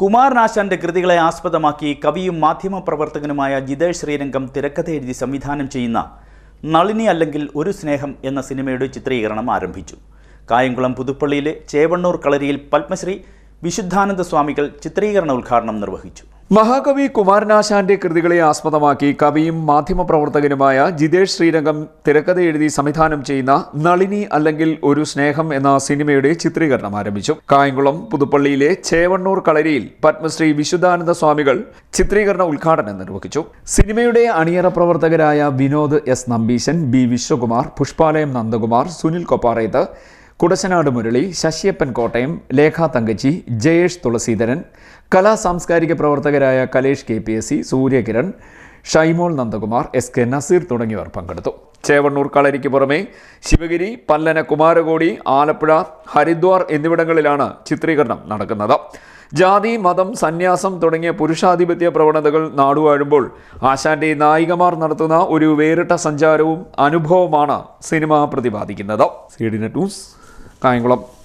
കുമാരനാശാന്റെ കൃതികളെ ആസ്പദമാക്കി കവിയും മാധ്യമപ്രവർത്തകനുമായ ജിതേഷ് ശ്രീരംഗം തിരക്കഥ എഴുതി സംവിധാനം ചെയ്യുന്ന നളിനി അല്ലെങ്കിൽ ഒരു സ്നേഹം എന്ന സിനിമയുടെ ചിത്രീകരണം ആരംഭിച്ചു. കായംകുളം പുതുപ്പള്ളിയിലെ ചേവണ്ണൂർ കളരിയിൽ പത്മശ്രീ വിശുദ്ധാനന്ദ സ്വാമികൾ ചിത്രീകരണ ഉദ്ഘാടനം നിർവഹിച്ചു. മഹാകവി കുമാരനാശാന്റെ കൃതികളെ ആസ്പദമാക്കി കവിയും മാധ്യമപ്രവർത്തകനുമായ ജിതേഷ് ശ്രീരംഗം തിരക്കഥ എഴുതി സംവിധാനം ചെയ്യുന്ന നളിനി അല്ലെങ്കിൽ ഒരു സ്നേഹം എന്ന സിനിമയുടെ ചിത്രീകരണം ആരംഭിച്ചു. കായംകുളം പുതുപ്പള്ളിയിലെ ചേവണ്ണൂർ കളരിയിൽ പത്മശ്രീ വിശുദ്ധാനന്ദ സ്വാമികൾ ചിത്രീകരണ ഉദ്ഘാടനം നിർവഹിച്ചു. സിനിമയുടെ അണിയറ പ്രവർത്തകരായ വിനോദ് എസ് നമ്പീശൻ ബി വിശ്വകുമാർ പുഷ്പാലയം നന്ദകുമാർ സുനിൽ കൊപ്പാറയത്ത് കുടശനാട് മുരളി ശശിയപ്പൻ കോട്ടയം ലേഖ തങ്കച്ചി ജയേഷ് തുളസീധരൻ കലാ സാംസ്കാരിക പ്രവർത്തകരായ Kalesh K P S C Suryakiran Shymol Nandakumar S K Naseer തുടങ്ങിയവർ പങ്കെടുത്തു. ചേവണ്ണൂർ കളരിക്ക് പുറമെ ശിവഗിരി പല്ലന കുമാരകോടി ആലപ്പുഴ ഹരിദ്വാർ എന്നിവിടങ്ങളിലാണ് ചിത്രീകരണം നടക്കുന്നത്. ജാതി മതം സന്യാസം തുടങ്ങിയ പുരുഷാധിപത്യ പ്രവണതകൾ നാടുവാഴുമ്പോൾ ആശാന്റെ നായികമാർ നടത്തുന്ന ഒരു വേറിട്ട സഞ്ചാരവും അനുഭവമാണ് സിനിമ പ്രതിപാദിക്കുന്നത്. C D news. കായംകുളം